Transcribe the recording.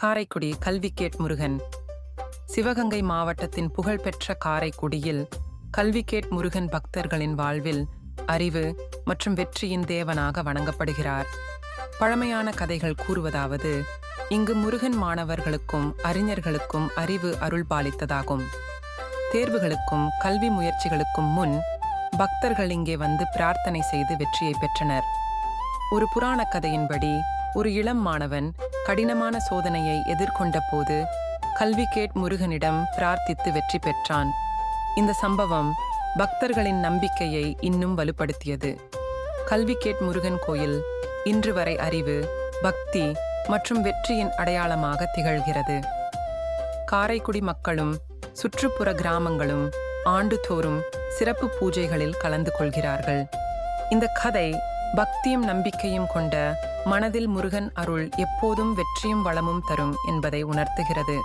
காரைக்குடி கல்விக்கேட் முருகன். சிவகங்கை மாவட்டத்தின் புகழ்பெற்ற காரைக்குடியில் கல்விக்கேட் முருகன் பக்தர்களின் வாழ்வில் அறிவு மற்றும் வெற்றியின் தேவனாக வணங்கப்படுகிறார். பழமையான கதைகள் கூறுவதாவது இங்கு முருகன் மாணவர்களுக்கும் அறிஞர்களுக்கும் அறிவு அருள் பாலித்ததாகும் தேர்வுகளுக்கும் கல்வி முயற்சிகளுக்கும் முன் பக்தர்கள் இங்கே வந்து பிரார்த்தனை செய்து வெற்றியை பெற்றனர். ஒரு புராண கதையின்படி ஒரு இளம் மாணவன் கடினமான சோதனையை எதிர்கொண்ட போது கல்விகேட் முருகனிடம் பிரார்த்தித்து வெற்றி பெற்றான். இந்த சம்பவம் பக்தர்களின் நம்பிக்கையை இன்னும் வலுப்படுத்தியது. கல்வி கேட் முருகன் கோயில் இன்று வரை அறிவு பக்தி மற்றும் வெற்றியின் அடையாளமாக திகழ்கிறது. காரைக்குடி மக்களும் சுற்றுப்புற கிராமங்களும் ஆண்டுதோறும் சிறப்பு பூஜைகளில் கலந்து கொள்கிறார்கள். இந்த கதை பக்தியும் நம்பிக்கையும் கொண்ட மனதில் முருகன் அருள் எப்போதும் வெற்றியும் வளமும் தரும் என்பதை உணர்த்துகிறது.